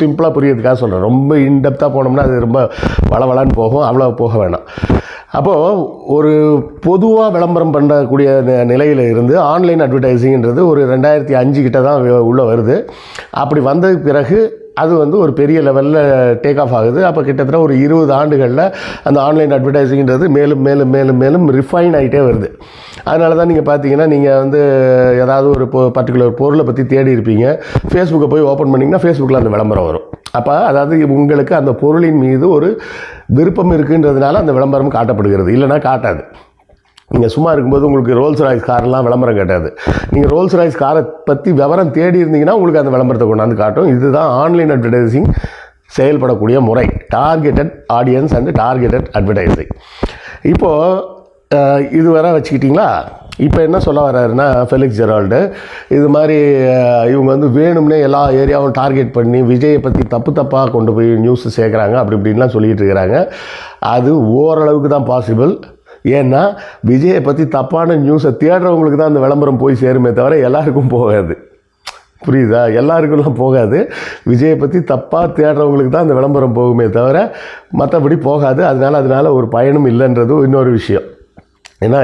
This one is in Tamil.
சிம்பிளாக புரியறதுக்காக சொல்கிறேன் ரொம்ப இன்டெப்த்தாக போனோம்னா அது ரொம்ப வளவலான்னு போகும். அவ்வளோ போக வேணாம். அப்போது ஒரு பொதுவாக விளம்பரம் பண்ணக்கூடிய நிலையில் இருந்து ஆன்லைன் அட்வர்டைஸிங்கிறது ஒரு ரெண்டாயிரத்தி அஞ்சு கிட்ட தான் உள்ளே வருது. அப்படி வந்ததுக்கு பிறகு அது வந்து ஒரு பெரிய லெவலில் டேக் ஆஃப் ஆகுது. அப்போ கிட்டத்தட்ட ஒரு இருபது ஆண்டுகளில் அந்த ஆன்லைன் அட்வர்டைஸிங்கிறது மேலும் மேலும் மேலும் மேலும் ரிஃபைன் ஆகிட்டே வருது. அதனால தான் நீங்கள் பார்த்தீங்கன்னா நீங்கள் வந்து ஏதாவது ஒரு பர்டிகுலர் பொருளை பற்றி தேடி இருப்பீங்க. ஃபேஸ்புக்கை போய் ஓப்பன் பண்ணிங்கன்னா ஃபேஸ்புக்கில் அந்த விளம்பரம் வரும். அப்போ அதாவது உங்களுக்கு அந்த பொருளின் மீது ஒரு விருப்பம் இருக்குன்றதுனால அந்த விளம்பரம் காட்டப்படுகிறது. இல்லைனா காட்டாது. நீங்கள் சும்மா இருக்கும்போது உங்களுக்கு ரோல்ஸ் ராய்ஸ் கார்லாம் விளம்பரம் கிடையாது நீங்கள் ரோல்ஸ் ராய்ஸ் காரை பற்றி விவரம் தேடி இருந்தீங்கன்னா உங்களுக்கு அந்த விளம்பரத்தை கொண்டாந்து காட்டும். இதுதான் ஆன்லைன் அட்வர்டைசிங் செயல்படக்கூடிய முறை. Targeted audience and targeted advertising இப்போது இதுவரை வச்சுக்கிட்டிங்களா? இப்போ என்ன சொல்ல வர்றாருன்னா ஃபெலிக்ஸ் ஜெரால்டு இது மாதிரி இவங்க வந்து வேணும்னே எல்லா ஏரியாவும் டார்கெட் பண்ணி விஜயை பற்றி தப்பு தப்பாக கொண்டு போய் நியூஸ் சேர்க்குறாங்க அப்படி இப்படின்லாம் சொல்லிகிட்டு இருக்கிறாங்க. அது ஓரளவுக்கு தான் பாசிபிள் ஏன்னா விஜயை பற்றி தப்பான நியூஸை தேடுறவங்களுக்கு தான் அந்த விளம்பரம் போய் சேருமே தவிர எல்லாருக்கும் போகாது. புரியுதா? எல்லாருக்கும்லாம் போகாது. விஜயை பற்றி தப்பாக தேடுறவங்களுக்கு தான் அந்த விளம்பரம் போகுமே தவிர மற்றபடி போகாது. அதனால அதனால் ஒரு பயனும் இல்லைன்றது இன்னொரு விஷயம். ஏன்னா